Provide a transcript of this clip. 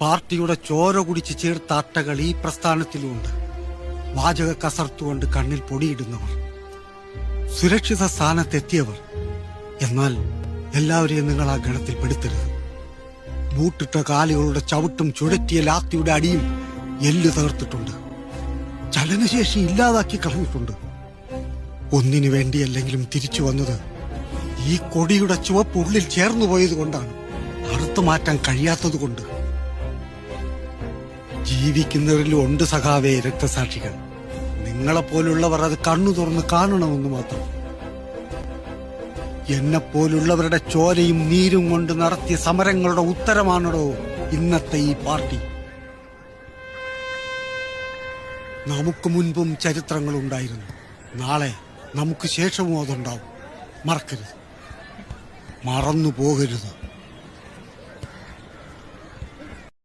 പാർട്ടിയുടെ ചോര കുടിച്ച് ചേർത്ത അട്ടകൾ ഈ പ്രസ്ഥാനത്തിലുമുണ്ട് വാചക കസർത്തുകൊണ്ട് കണ്ണിൽ പൊടിയിടുന്നവർ സുരക്ഷിത സ്ഥാനത്തെത്തിയവർ. എന്നാൽ എല്ലാവരെയും നിങ്ങൾ ആ ഗണത്തിൽ പെടുത്തരുത്. ബൂട്ടിട്ട കാലുകളുടെ ചവിട്ടും ചുഴറ്റിയ ലാത്തിയുടെ അടിയും എല്ലു തകർത്തിട്ടുണ്ട്. ചലനശേഷി ഇല്ലാതാക്കി കളഞ്ഞിട്ടുണ്ട്. ഒന്നിനു വേണ്ടിയല്ലെങ്കിലും തിരിച്ചു വന്നത് ഈ കൊടിയുടെ ചുവപ്പ് ഉള്ളിൽ ചേർന്നു പോയത് കൊണ്ടാണ് അറുത്തു മാറ്റാൻ കഴിയാത്തത് കൊണ്ട് ജീവിക്കുന്നവരിലും ഉണ്ട് സഖാവേ രക്തസാക്ഷികൾ. നിങ്ങളെപ്പോലുള്ളവർ അത് കണ്ണു തുറന്ന് കാണണമെന്ന് മാത്രം. എന്നെ പോലുള്ളവരുടെ ചോരയും നീരും കൊണ്ട് നടത്തിയ സമരങ്ങളുടെ ഉത്തരമാണോ ഇന്നത്തെ ഈ പാർട്ടി. നമുക്ക് മുൻപും ചരിത്രങ്ങൾ ഉണ്ടായിരുന്നു. നാളെ നമുക്ക് ശേഷവും അതുണ്ടാവും. മറക്കരുത്. മറന്നു പോകരുത്